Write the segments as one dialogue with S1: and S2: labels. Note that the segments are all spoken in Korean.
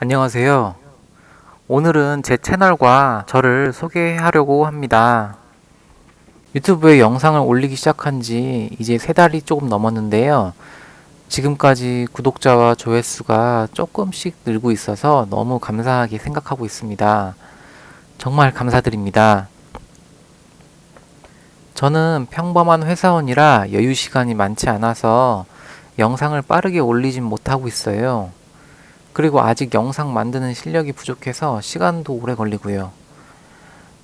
S1: 안녕하세요. 오늘은 제 채널과 저를 소개하려고 합니다. 유튜브에 영상을 올리기 시작한 지 이제 세 달이 조금 넘었는데요. 지금까지 구독자와 조회수가 조금씩 늘고 있어서 너무 감사하게 생각하고 있습니다. 정말 감사드립니다. 저는 평범한 회사원이라 여유 시간이 많지 않아서 영상을 빠르게 올리진 못하고 있어요. 그리고 아직 영상 만드는 실력이 부족해서 시간도 오래 걸리고요.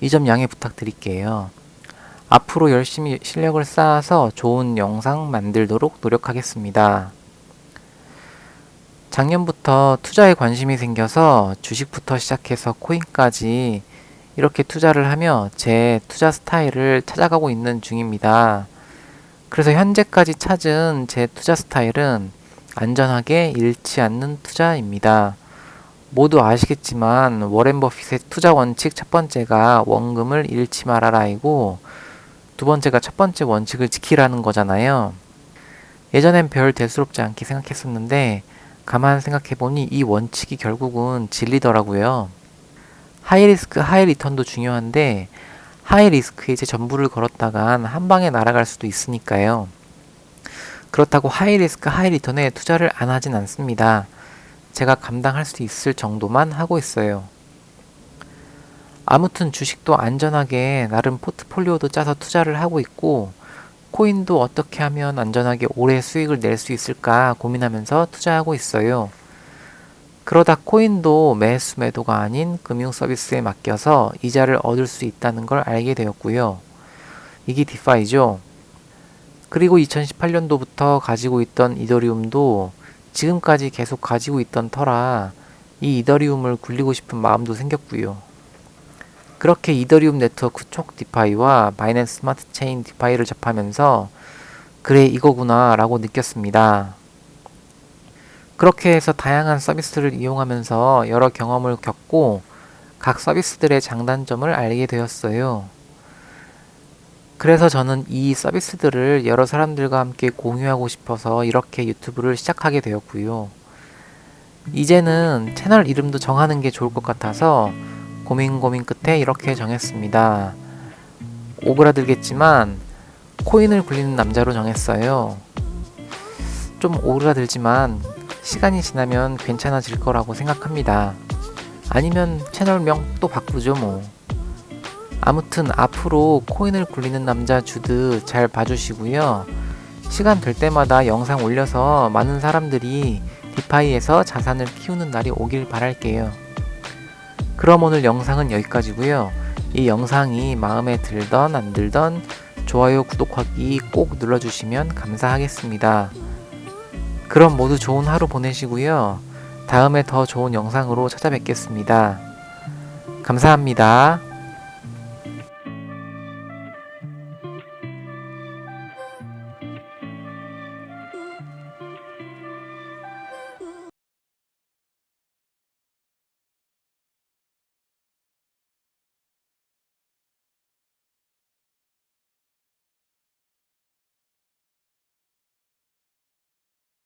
S1: 이 점 양해 부탁드릴게요. 앞으로 열심히 실력을 쌓아서 좋은 영상 만들도록 노력하겠습니다. 작년부터 투자에 관심이 생겨서 주식부터 시작해서 코인까지 이렇게 투자를 하며 제 투자 스타일을 찾아가고 있는 중입니다. 그래서 현재까지 찾은 제 투자 스타일은 안전하게 잃지 않는 투자입니다. 모두 아시겠지만 워렌 버핏의 투자 원칙 첫 번째가 원금을 잃지 말아라이고 두 번째가 첫 번째 원칙을 지키라는 거잖아요. 예전엔 별 대수롭지 않게 생각했었는데 가만 생각해보니 이 원칙이 결국은 진리더라고요. 하이 리스크 하이 리턴도 중요한데 하이 리스크에 제 전부를 걸었다간 한 방에 날아갈 수도 있으니까요. 그렇다고 하이 리스크 하이 리턴에 투자를 안 하진 않습니다. 제가 감당할 수 있을 정도만 하고 있어요. 아무튼 주식도 안전하게 나름 포트폴리오도 짜서 투자를 하고 있고 코인도 어떻게 하면 안전하게 오래 수익을 낼 수 있을까 고민하면서 투자하고 있어요. 그러다 코인도 매수 매도가 아닌 금융 서비스에 맡겨서 이자를 얻을 수 있다는 걸 알게 되었고요. 이게 디파이죠. 그리고 2018년도부터 가지고 있던 이더리움도 지금까지 계속 가지고 있던 터라 이 이더리움을 굴리고 싶은 마음도 생겼고요. 그렇게 이더리움 네트워크 촉 디파이와 바이낸스 스마트 체인 디파이를 접하면서 그래 이거구나 라고 느꼈습니다. 그렇게 해서 다양한 서비스를 이용하면서 여러 경험을 겪고 각 서비스들의 장단점을 알게 되었어요. 그래서 저는 이 서비스들을 여러 사람들과 함께 공유하고 싶어서 이렇게 유튜브를 시작하게 되었고요. 이제는 채널 이름도 정하는 게 좋을 것 같아서 고민 고민 끝에 이렇게 정했습니다. 오그라들겠지만 코인을 굴리는 남자로 정했어요. 좀 오그라들지만 시간이 지나면 괜찮아질 거라고 생각합니다. 아니면 채널명 또 바꾸죠 뭐. 아무튼 앞으로 코인을 굴리는 남자 주드 잘 봐주시고요. 시간 될 때마다 영상 올려서 많은 사람들이 디파이에서 자산을 키우는 날이 오길 바랄게요. 그럼 오늘 영상은 여기까지고요. 이 영상이 마음에 들던 안 들던 좋아요 구독하기 꼭 눌러주시면 감사하겠습니다. 그럼 모두 좋은 하루 보내시고요. 다음에 더 좋은 영상으로 찾아뵙겠습니다. 감사합니다.